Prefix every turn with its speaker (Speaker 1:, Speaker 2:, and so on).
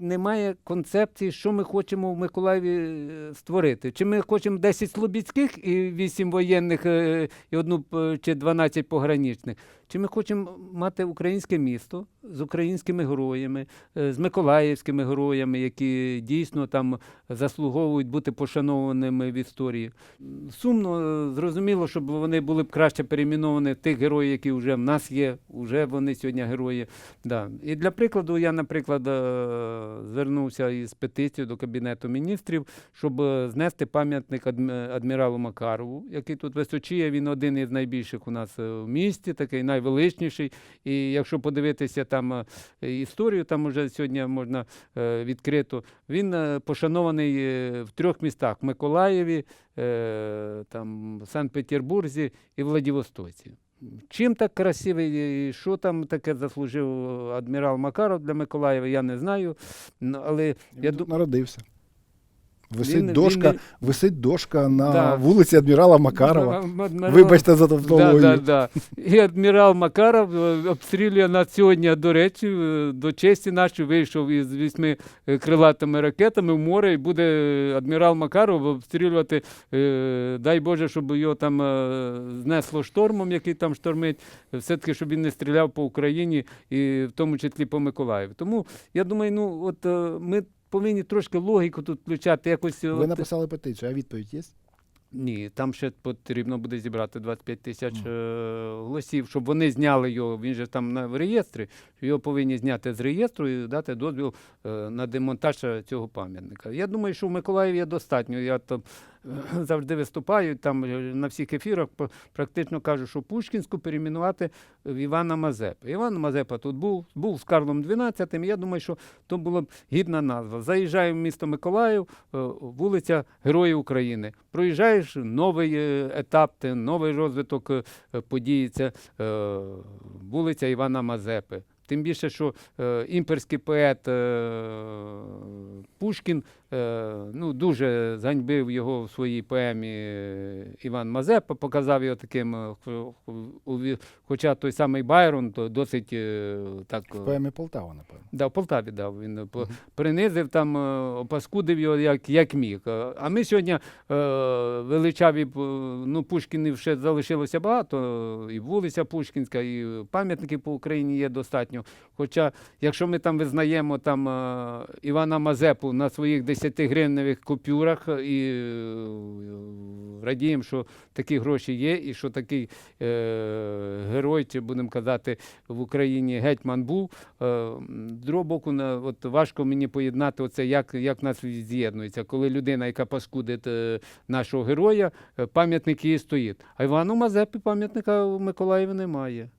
Speaker 1: Немає концепції, що ми хочемо в Миколаєві е, створити. Чи ми хочемо 10 слобідських і 8 воєнних, е, і одну чи 12 пограничних. Чи ми хочемо мати українське місто з українськими героями, е, з миколаївськими героями, які дійсно там заслуговують бути пошанованими в історії. Сумно, е, зрозуміло, щоб вони були б краще перейменовані тих героїв, які вже в нас є, вже вони сьогодні герої. Да. І для прикладу, я, наприклад, е, звернувся із петицією до Кабінету міністрів, щоб знести пам'ятник адміралу Макарову, який тут височіє. Він один із найбільших у нас в місті, такий найвеличніший. І якщо подивитися там е, історію, там вже сьогодні можна е, відкрито. Він е, пошанований в трьох містах: Миколаєві, там, в Санкт-Петербурзі і Владивостоці. Чим так красивий, і що там таке заслужив адмірал Макаров для Миколаєва, я не знаю. Але
Speaker 2: Я
Speaker 1: я
Speaker 2: тут
Speaker 1: ду-
Speaker 2: народився. Висить,
Speaker 1: Він- він
Speaker 2: дошка,
Speaker 1: не-
Speaker 2: висить дошка на
Speaker 1: Да.
Speaker 2: вулиці адмірала Макарова.
Speaker 1: Адмірал-
Speaker 2: Вибачте за тавтологію.
Speaker 1: да, да. І адмірал Макаров е, обстрілює нас сьогодні, до речі, е, до честі нашої вийшов із вісьми е, крилатими ракетами в море, і буде адмірал Макаров обстрілювати, дай Боже, щоб його там знесло штормом, який там штормить, все-таки, щоб він не стріляв по Україні і в тому числі по Миколаєві. Тому я думаю, ну от ми повинні трошки логіку тут включати. Якось
Speaker 2: Ви
Speaker 1: от,
Speaker 2: написали петицію, а відповідь є?
Speaker 1: ні, там ще потрібно буде зібрати 25 тисяч
Speaker 2: mm.
Speaker 1: е, голосів, щоб вони зняли його. Він же там на в реєстрі. Його повинні зняти з реєстру і дати дозвіл е, на демонтаж цього пам'ятника. Я думаю, що в Миколаєві є достатньо. Я там завжди виступаю там е, на всіх ефірах. Практично кажу, що Пушкінську перейменувати в Івана Мазепи. Іван Мазепа тут був, був з Карлом XII. Я думаю, що то була б гідна назва. Заїжджаю в місто Миколаїв, е, вулиця Героїв України. Проїжджаєш новий е, етап, новий розвиток подій. Це вулиця Івана Мазепи. Тим більше, що імперський поет Пушкін ну, дуже ганьбив його в своїй поемі е, Іван Мазепа, показав його таким, е, хоча той самий Байрон то досить е, так.
Speaker 2: В
Speaker 1: е,
Speaker 2: поемі Полтава, напевно.
Speaker 1: Да, в Полтаві дав. Він е, по-
Speaker 2: Мгм.
Speaker 1: принизив там, е, опаскудив його як, як міг. Е, А ми сьогодні е, величаві, е, ну, Пушкінів ще залишилося багато, і вулиця Пушкінська, і пам'ятників по Україні є достатньо. Хоча, якщо ми там визнаємо там, е, Івана Мазепу на своїх 10-гривневих купюрах і е, радіємо, що такі гроші є, і що такий е, герой, чи будемо казати, в Україні гетьман був. Е, боку, на, от важко мені поєднати оце, як, як нас з'єднується, коли людина, яка паскудить е, нашого героя, е, пам'ятник її стоїть. А Івану Мазепі пам'ятника в Миколаєві немає.